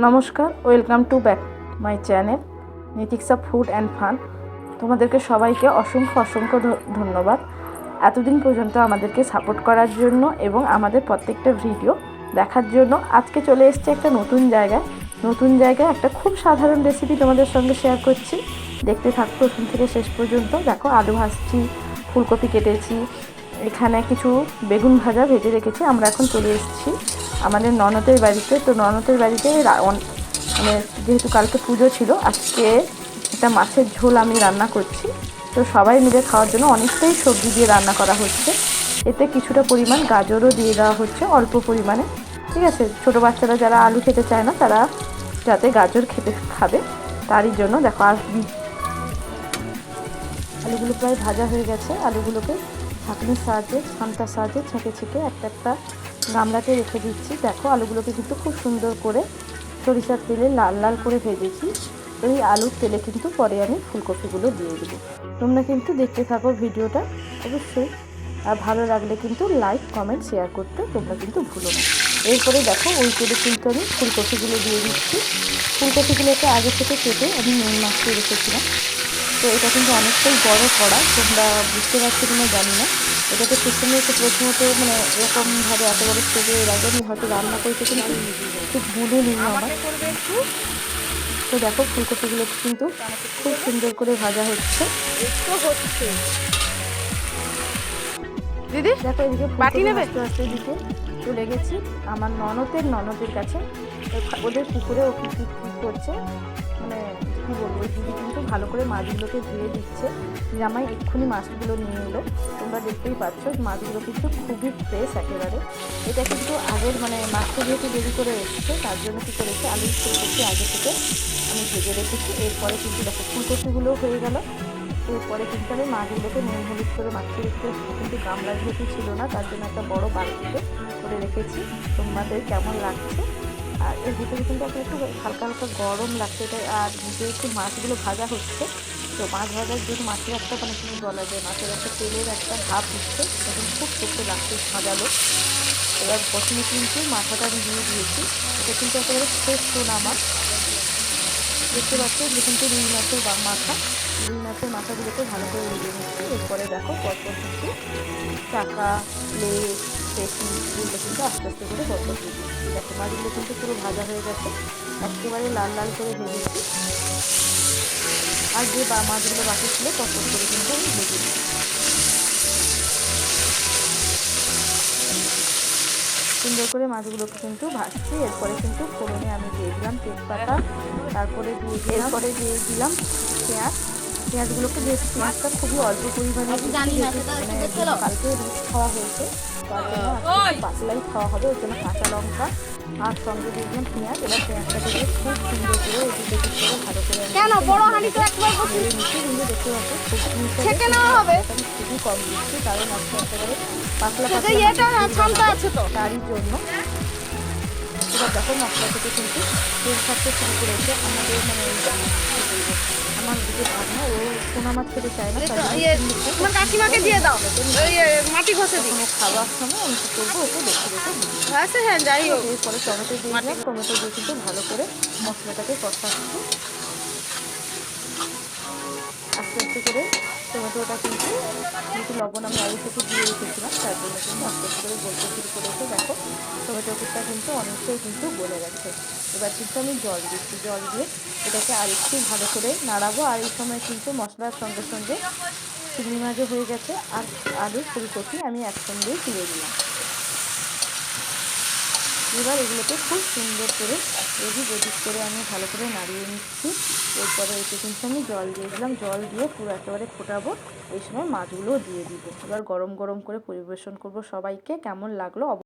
নমস্কার welcome to back my channel Nitiksha food and fun তোমাদেরকে সবাইকে অসংখ্য অসংখ্য ধন্যবাদ। এতদিন পর্যন্ত আমাদেরকে সাপোর্ট করার জন্য এবং আমাদের প্রত্যেকটা ভিডিও দেখার জন্য আজকে চলে এসেছে একটা নতুন জায়গায়। নতুন জায়গায় একটা খুব সাধারণ রেসিপি তোমাদের সঙ্গে শেয়ার করছি। দেখতে থাকো প্রথম থেকে শেষ পর্যন্ত। দেখো, আলু ভাজছি, ফুলকপি কেটেছি, এখানে কিছু বেগুন ভাজা ভেজে রেখেছি। আমরা এখন চলে এসেছি আমাদের ননদের বাড়িতে, তো ননদের বাড়িতে মানে যেহেতু কালকে পুজো ছিল, আজকে একটা মাছের ঝোল আমি রান্না করছি। তো সবাই মিলে খাওয়ার জন্য অনেকটাই সবজি দিয়ে রান্না করা হচ্ছে। এতে কিছুটা পরিমাণ গাজরও দিয়ে দেওয়া হচ্ছে, অল্প পরিমাণে। ঠিক আছে, ছোটো বাচ্চারা যারা আলু খেতে চায় না, তারা যাতে গাজর খেতে খাবে, তারই জন্য দেখো আর আলুগুলো প্রায় ভাজা হয়ে গেছে। আলুগুলোকে ছাঁকনির সাহায্যে ছানটার সাহায্যে ছেঁকে ছেঁকে একটা একটা গামলাতে রেখে দিচ্ছি। দেখো, আলুগুলোকে কিন্তু খুব সুন্দর করে সরিষার তেলে লাল লাল করে ভেজেছি। এই আলুর তেলে কিন্তু পরে আমি ফুলকপিগুলো দিয়ে দেবো। তোমরা কিন্তু দেখতে থাকো ভিডিওটা অবশ্যই। আর ভালো লাগলে কিন্তু লাইক, কমেন্ট, শেয়ার করতে তোমরা কিন্তু ভুলো না। এরপরে দেখো, ওই তেলে কিন্তু আমি ফুলকপিগুলো দিয়ে দিচ্ছি। ফুলকপিগুলোকে আগে থেকে কেটে আমি নুন মাখিয়ে রেখেছিলাম। তো এটা কিন্তু অনেকটাই বড় করা তোমরা বুঝতে পারছ কিনা জানি না। এটাকে প্রথমে একটু প্রথমত মানে এরকমভাবে এত বড় স্টেজে এর আগে আমি হয়তো রান্না করতে কিন্তু খুব ভুলে নিই আমার। তো দেখো ফুলকপিগুলো কিন্তু খুব সুন্দর করে ভাজা হচ্ছে। দিদি দেখো এদিকে বাটি নেবে? আস্তে আস্তে দিকে চলে গেছি। আমার ননদের ননদের কাছে ওদের পুকুরে ও কি কি কি করছে? মানে কী বলব দিদি কিন্তু ভালো করে মাছগুলোকে ধুয়ে দিচ্ছে। জামাই এক্ষুনি মাছগুলো নিয়ে এলো। তোমরা দেখতেই পাচ্ছ, মাছগুলো কিন্তু খুবই ফ্রেশ একেবারে। এটা কিন্তু আগের মানে মাছটা যেহেতু দেরি করে এসেছে, তার জন্য কী করেছে, আলু ফুলকপি আগে থেকে। আমি ভেজে রেখেছি, এরপরে কিন্তু দেখো ফুলকপিগুলো হয়ে গেল। এরপরে কিন্তু আমি মাছগুলোকে নুন হলুদ করে মাখিয়ে রেখে, কিন্তু গামলা যেহেতু ছিল না, তার জন্য একটা বড় বালতিতে করে রেখেছি। তোমাদের কেমন লাগছে? আর এর ভিতরে কিন্তু এখন একটু হালকা হালকা গরম লাগছে এটা আর যেহেতু মাছগুলো ভাজা হচ্ছে, তো মাছ ভাজার যেহেতু মাছের একটা মানে কিন্তু বলা যায়, মাছের একটা তেলের একটা ভাব হচ্ছে এখন খুব শুকনো লাগছে ভাজালো। এবার প্রথমে কিন্তু মাথাটা আমি দিয়ে দিয়েছি, এটা কিন্তু একেবারে শেষ শোনা আমার দেখতে পাচ্ছ যে কিন্তু রুই মাছের মাথা। রুই মাছের মাথাগুলোকে ভালো করে ভেজে নিচ্ছি। এরপরে দেখো, পরপর কিন্তু চাকা, লেজ পেশি এগুলো কিন্তু আস্তে আস্তে করে পরপর দিয়ে দিচ্ছি। দেখো, মাছগুলো কিন্তু পুরো ভাজা হয়ে গেছে। একেবারে লাল লাল করে ভেজেছি আর যে বা মাছগুলো বাকি ছিল, পরপর করে কিন্তু আমি ভেজে দিচ্ছি সুন্দর করে মাছগুলোকে কিন্তু ভাজছি। এরপরে কিন্তু ফোড়নে আমি দিয়ে দিলাম তেজপাতা। তারপরে দিয়ে দিলাম। পরে দিয়ে দিলাম পেঁয়াজ। পেঁয়াজগুলোকে যেহেতু পেঁয়াজটা খুবই অল্প পরিমাণে মানে কালকে রুট খাওয়া হয়েছে। পাতলাই খাওয়া হবে ওই জন্য কাঁচা লঙ্কা আর সঙ্গে দিয়ে দিলাম পেঁয়াজ। এবার পেঁয়াজটাকে দিয়ে খুব সুন্দর করে এদিকে দিক করে ভালো করে কেন? বড় হাঁড়ি তো একবার ভেজে নিচ্ছি কিন্তু দেখতে পাচ্ছি খুব জিনিসটা ছেঁকে নেওয়া হবে? খুবই কম দিচ্ছি কারণ আজকে একেবারে পাতলা পাতলা আছে তো। তারই জন্য। এবার দেখো মশলা থেকে কিন্তু তেল ছাড়তে শুরু করেছে আমাদের মানে আমার দিকে ভাবনা ও সোনা মাছ খেতে চায় না ইয়ে, তোমার কাকিমাকে দিয়ে দাও। মাটি ঘষে দিই। খাবার সময় আমি করব ওকে দেখে দেখে আছে হ্যাঁ যাই হোক। এরপরে টমেটো দিয়ে দিলাম টমেটো দিয়ে কিন্তু ভালো করে মশলাটাকে কষাচ্ছি। আস্তে আস্তে করে টমেটোটা কিন্তু যেহেতু লবণ আমি আলু থেকে দিয়ে রেখেছিলাম, তার জন্য কিন্তু আস্তে আস্তে করে গলতে শুরু করেছে। দেখো টমেটো কুটটা কিন্তু অনেকটাই কিন্তু গলে গেছে। এবার কিন্তু আমি জল দিচ্ছি, জল দিয়ে এটাকে আর একটু ভালো করে নাড়াবো। আর এই সময় কিন্তু মশলার সঙ্গে সঙ্গে চিংড়ি মাছও হয়ে গেছে। আর আলু ফুলকপি আমি একসঙ্গেই তুলে দিলাম। এবার এগুলোকে খুব সুন্দর করে এদিক ওদিক করে আমি ভালো করে নাড়িয়ে নিচ্ছি। এরপরে এসে কিন্তু আমি জল দিয়ে দিলাম। জল দিয়ে পুরো একেবারে ফোটাবো। এই সময় মাছগুলোও দিয়ে দিব। এবার গরম গরম করে পরিবেশন করব সবাইকে। কেমন লাগল